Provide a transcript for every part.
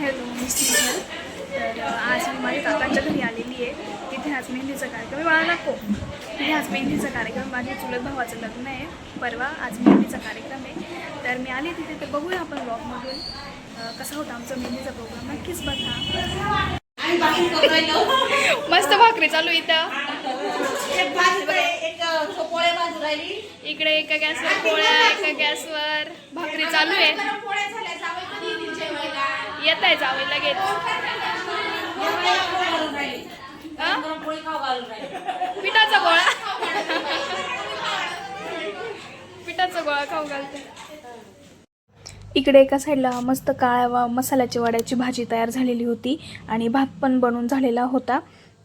Hello मी स्नेहल तर आज मी माझ्या काकांच्या घरी आलेली आहे. तिथे आज मेहंदीचा कार्यक्रम मला नको. तिथे आज मेहंदीचा कार्यक्रम माझ्या चुलत भावाचं लग्न आहे. परवा आज मेहंदीचा कार्यक्रम आहे. तर मी आले तिथे तर बघूया आपण ब्लॉगमधून कसा होता आमचा मेहंदीचा प्रोग्राम नक्कीच बघा. मस्त भाकरी चालू इथं. इकडे एका गॅसवर पोळ्या एका गॅसवर भाकरी चालू आहे. येत आहे जावे लगेच. हा? पिठाचा गोळा. पिठाचा गोळा खाऊ घालते. इकडे एका साईडला मस्त काळ्या वा मसाल्याची वड्याची भाजी तयार झालेली होती आणि भात पण बनून झालेला होता.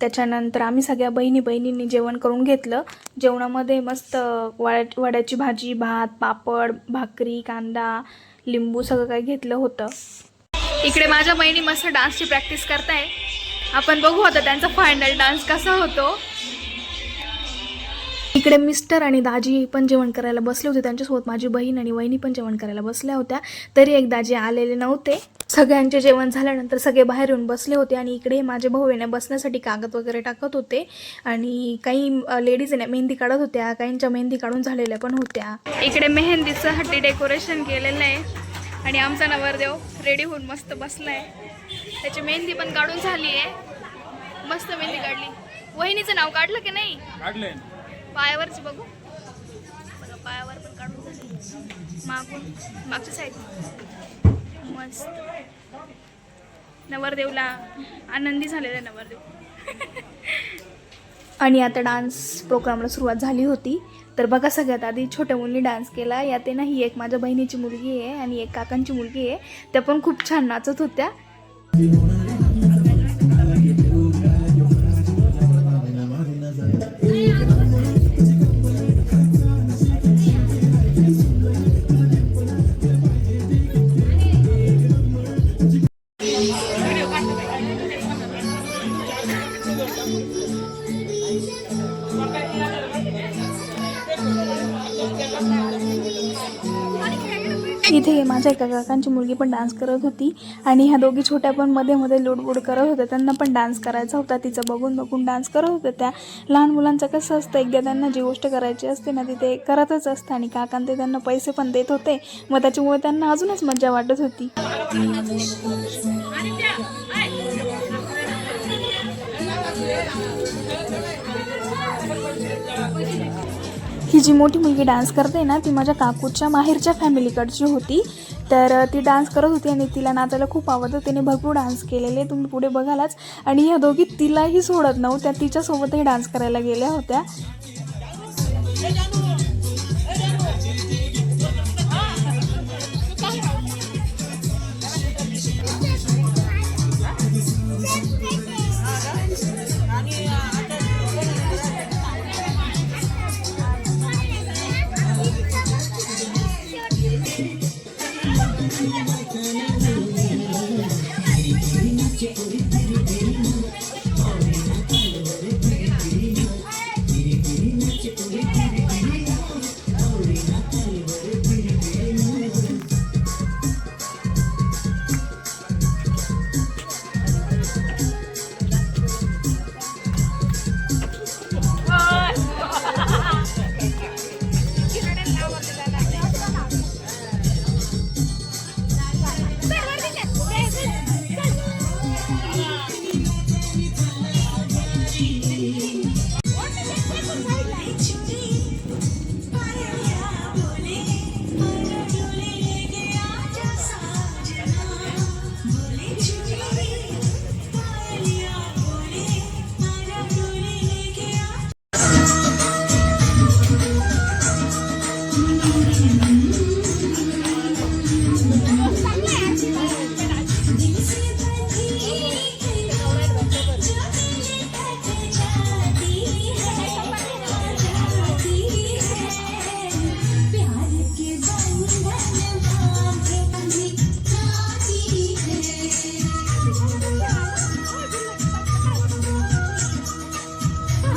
त्याच्यानंतर आम्ही सगळ्या बहिणी बहिणींनी जेवण करून घेतलं. जेवणामध्ये मस्त वड्या वड्याची भाजी भात पापड भाकरी कांदा लिंबू सगळं काही घेतलं होतं. इकडे माझ्या बहिणी मस्त डान्सची प्रॅक्टिस करताय. आपण बघू आता त्यांचा फायनल डान्स कसा होतो. इकडे मिस्टर आणि दाजी पण जेवण करायला बसले होते. त्यांच्यासोबत माझी बहीण आणि वहिनी पण जेवण करायला बसल्या होत्या. तरी एक दाजी आलेले नव्हते. सगळ्यांचे जेवण झाल्यानंतर सगळे बाहेर येऊन बसले होते आणि इकडे माझे भाऊ येण्या बसण्यासाठी कागद वगैरे टाकत होते. आणि काही लेडीज येण्या मेहंदी काढत होत्या. काहींच्या मेहंदी काढून झालेल्या पण होत्या. इकडे मेहंदीचं हट्टी डेकोरेशन केलेलं आहे. आणि आमचा नवरदेव रेडी होऊन मस्त बसलाय. त्याची मेहंदी पण काढून झाली आहे. मस्त मेहंदी काढली. वहिनीचं नाव काढलं की नाही? काढले पायावरच बघू. बघा पायावर पण काढून झाली. मागून मागच्या साईड मस्त. नवरदेवला आनंदी झालेला नवरदेव. आणि आता डान्स प्रोग्रामला सुरुवात झाली होती. तर बघा सगळ्यात आधी छोट्या मुलींनी डान्स केला. यात आहे ना ही एक माझ्या बहिणीची मुलगी आहे आणि एक काकांची मुलगी आहे. त्या पण खूप छान नाचत होत्या. इथे माझ्या एका काकांची मुलगी पण डान्स करत होती आणि ह्या दोघी छोट्या पण मध्ये मध्ये लुडबुड करत होत्या. त्यांना पण डान्स करायचा होता. तिचं बघून बघून डान्स करत होत्या. त्या लहान मुलांचं कसं असतं एकदा त्यांना जी गोष्ट करायची असते ना ती ते करतच असतं आणि काकां ते त्यांना पैसे पण देत होते. मग त्याच्यामुळे त्यांना अजूनच मजा वाटत होती. ही जी मोठी मुलगी डान्स करते ना ती माझ्या काकूच्या माहेरच्या फॅमिलीकडची होती. तर ती डान्स करत होती आणि तिला नाचायला खूप आवडतं. तिने भरपूर डान्स केलेले तुम्ही पुढे बघालाच. आणि ह्या दोघी तिलाही सोडत नव्हत्या तिच्यासोबतही डान्स करायला गेल्या होत्या.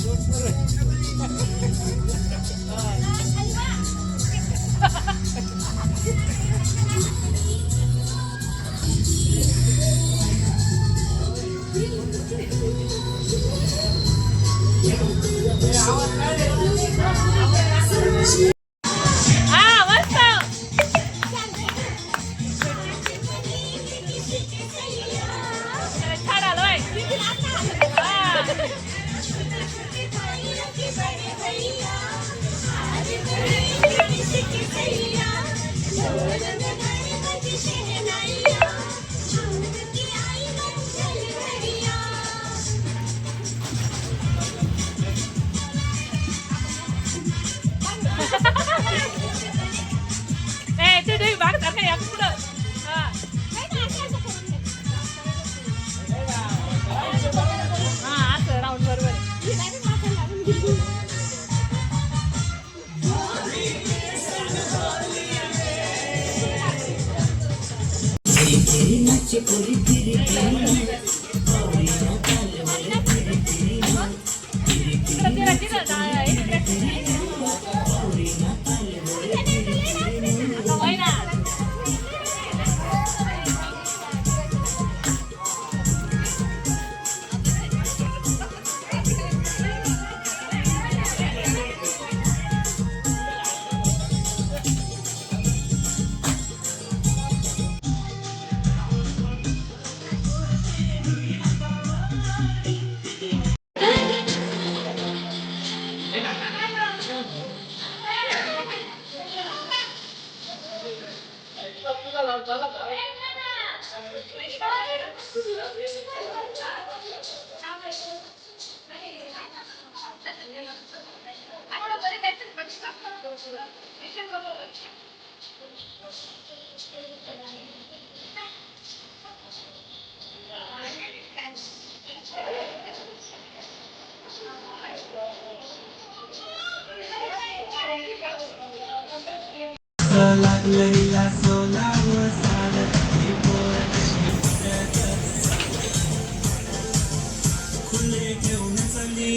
हा যে করি ধীরে ধীরে।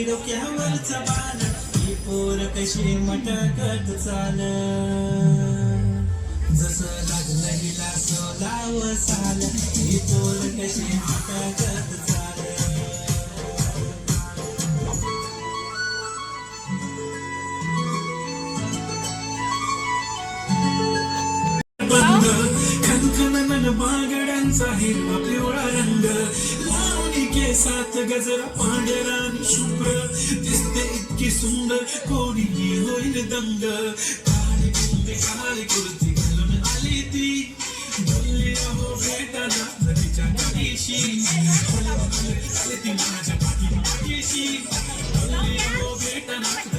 डोक्यावरचा बाण ही पोर कशी मटकत चाल जसं लागलं हिला सोलाव साल ही पोर कशी मटकत रंग. बंद खनखन मन बागड्यांचा हिरवा पिवळा रंग. लावणी केसात गजर पांढरा शुभ्र. दिसते इतकी सुंदर कोणी होईल दंग. काळी बुंदी काळी कुर्ती घालून आली ती. बोलली अहो भेटाना नदीच्या काठीशी. आली ती माझ्या पाठी पाठीशी बोलली अहो भेटाना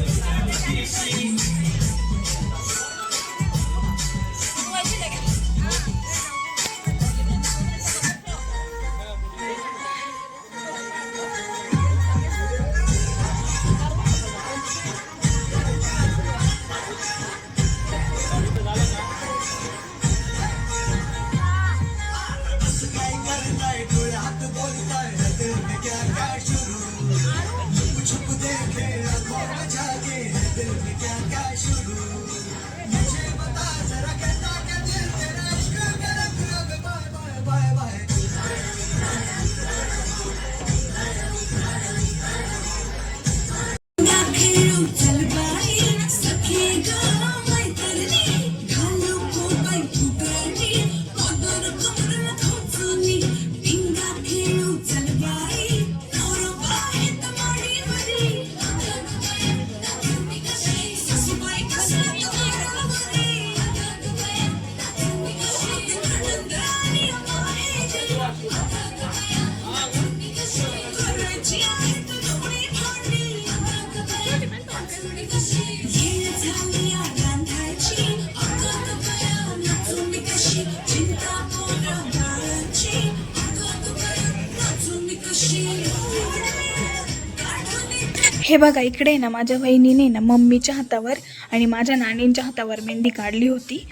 हे बघा इकडे ना माझ्या बहिणीने ना मम्मीच्या हातावर आणि माझ्या नानींच्या हातावर मेहंदी काढली होती.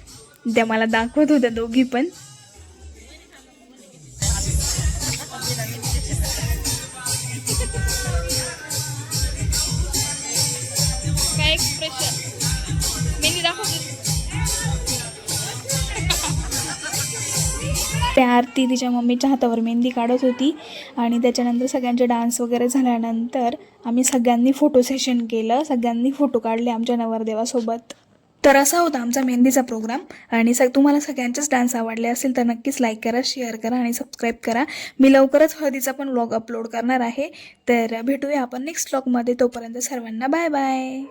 त्या मला दाखवत होत्या दोघी पण. त्या आरती तिच्या मम्मीच्या हातावर मेहंदी काढत होती. आणि त्याच्यानंतर सगळ्यांचे डान्स वगैरे झाल्यानंतर आम्ही सगळ्यांनी फोटो सेशन केलं. सगळ्यांनी फोटो काढले आमच्या नवरदेवासोबत. तर असा होता आमचा मेहंदीचा प्रोग्राम आणि सग तुम्हाला सगळ्यांचेच डान्स आवडले असेल तर नक्कीच लाईक करा शेअर करा आणि सबस्क्राईब करा. मी लवकरच हळदीचा पण व्लॉग अपलोड करणार आहे. तर भेटूया आपण नेक्स्ट व्लॉगमध्ये तोपर्यंत सर्वांना बाय बाय